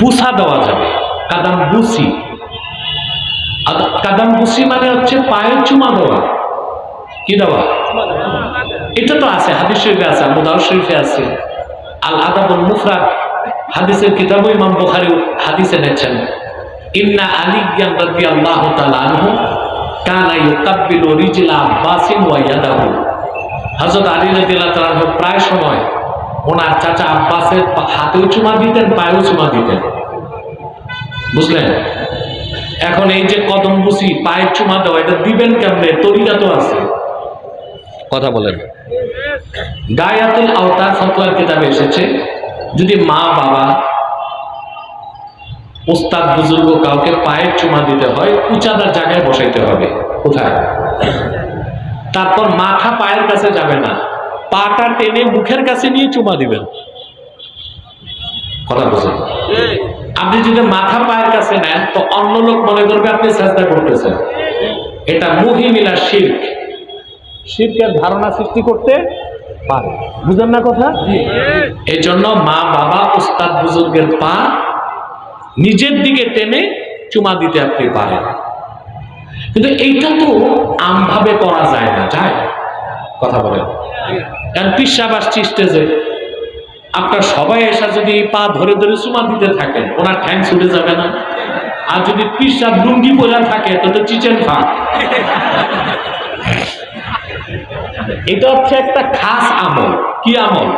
বুসা দেওয়া যাবে। কাদাম বুসি কাদাম বুসি মানে হচ্ছে পায়ের চুমা দেওয়া। কি দেওয়া? এটা তো আছে, হাদিস শরীফে আছে মুদাউ শরীফে আছে। আল আদাবুল মুফরাদ, হাদিসের কিতাবও ইমাম বুখারী ইন্না ইউকাব্বিলু রিজলা আলী প্রায় সময় ওনার চাচা আব্বাসের হাতেও চুমা দিতেন পায়েও চুমা দিতেন। বুঝলেন? এখন এই যে কদম বুসি পায়ের চুমা দেওয়া, এটা দিবেন কেমনে? তরিকা তো আছে। কথা বলেন। গায়াতুল আওতার ফতোয়ার কিতাবে এসেছে, যদি মা, বাবা, ওস্তাদ, বুজুর্গ কাউকে পায়ের চুমা দিতে হয়, উঁচাদার জায়গায় বসাইতে হবে। কোথায়? তারপর মাথা পায়ের কাছে যাবে না। পাটা টেনে মুখের কাছে নিয়ে চুমা দিবেন। কথা বুঝেন আপনি যদি মাথা পায়ের কাছে নেন তো অন্য লোক মনে করবে আপনি চেষ্টা করতেছেন। এটা মহিমিলা শির্ক। শিল্পের ধারণা সৃষ্টি করতে পারে। বুঝেন না কথা? এই জন্য মা বাবা উস্তাদ বুজুর্গের পা নিজের দিকে টেনে চুমা দিতে আপনি পারেন। কিন্তু এইটা তো আমভাবে করা যায় না যায়? কথা বলেন। কারণ পিসাব আসছে স্টেজে। আপনার সবাই এসে যদি পা ধরে ধরে চুমা দিতে থাকেন, ওনার ঠ্যাং ছুটে যাবে না। আর যদি পিসাব লুঙ্গি পরা থাকে, তো তো চিচেন ফাঁক এটা হচ্ছে একটা খাস আমল। কি আমল?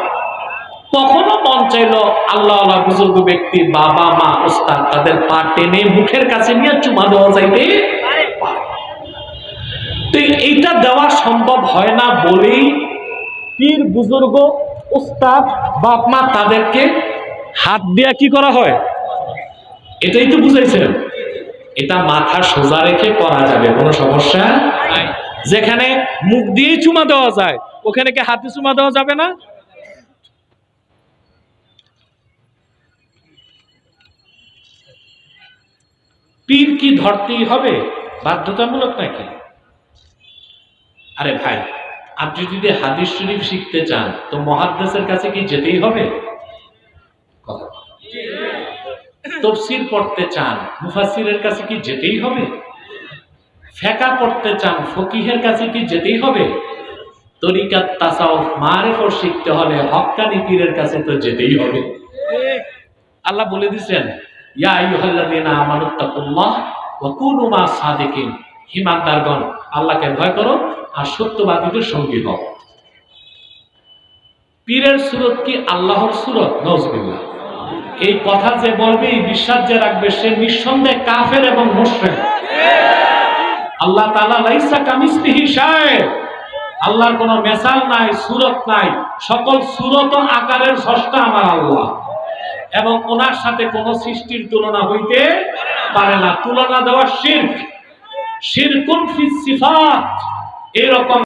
কখনো মন চাইলো আল্লাহ আল্লাহ বুজুর্গ ব্যক্তি, বাবা, মা, ওস্তাদ, তাদের পা টেনে মুখের কাছে নিয়ে চুমা দেওয়া যাইতে এইটা দেওয়া সম্ভব হয় না বলেই পীর, বুজুর্গ ওস্তাদ বাপ মা তাদেরকে হাত দেয়া কি করা হয়? এটাই তো বুঝাইছেন এটা মাথা সোজা রেখে করা যাবে, কোনো সমস্যা নাই। যেখানে মুখ দিয়ে চুমা দেওয়া যায়, ওখানে কি হাতে চুমা দেওয়া যাবে না? পীর কি ধরতেই হবে? বাধ্যতামূলক নাকি? আরে ভাই আপনি যদি হাদিস শরীফ শিখতে চান, তো মহাদ্দেশের কাছে কি যেতেই হবে? তফসির পড়তে চান মুফাসিরের কাছে কি যেতেই হবে? ফেকা পড়তে চান, ফকিহের কাছে কি যেতেই হবে? তরিকাত তাসাউফ, মারেফত শিখতে হলে হক্কানি পীরের কাছে তো যেতেই হবে। আল্লাহ বলে দিছেন ইয়া আইয়ুহাল্লাযীনা আমানুত্তাকুল্লাহ ওয়া কুনু মা সাদিকিন। ঈমানদারগণ আল্লাহকে ভয় করো আর সত্যবাদীদের সঙ্গী হও। পীরের সুরত কি আল্লাহর সুরত? নজবিল্লাহ এই কথা যে বলবে, এই বিশ্বাস যে রাখবে, সে নিঃসন্দেহে কাফের এবং মুশরিক। আল্লাহ তাআলা লাইসা কামিসলিহি শায়। আল্লাহর কোনো মেসাল নাই, সুরত নাই। সকল সুরত আকারের সষ্টা আমার আল্লাহ। এবং ওনার সাথে কোন সৃষ্টির তুলনা হইতে পারে না। তুলনা দেওয়া শির্ক। শিরকুন ফিস সিফাত। এরকম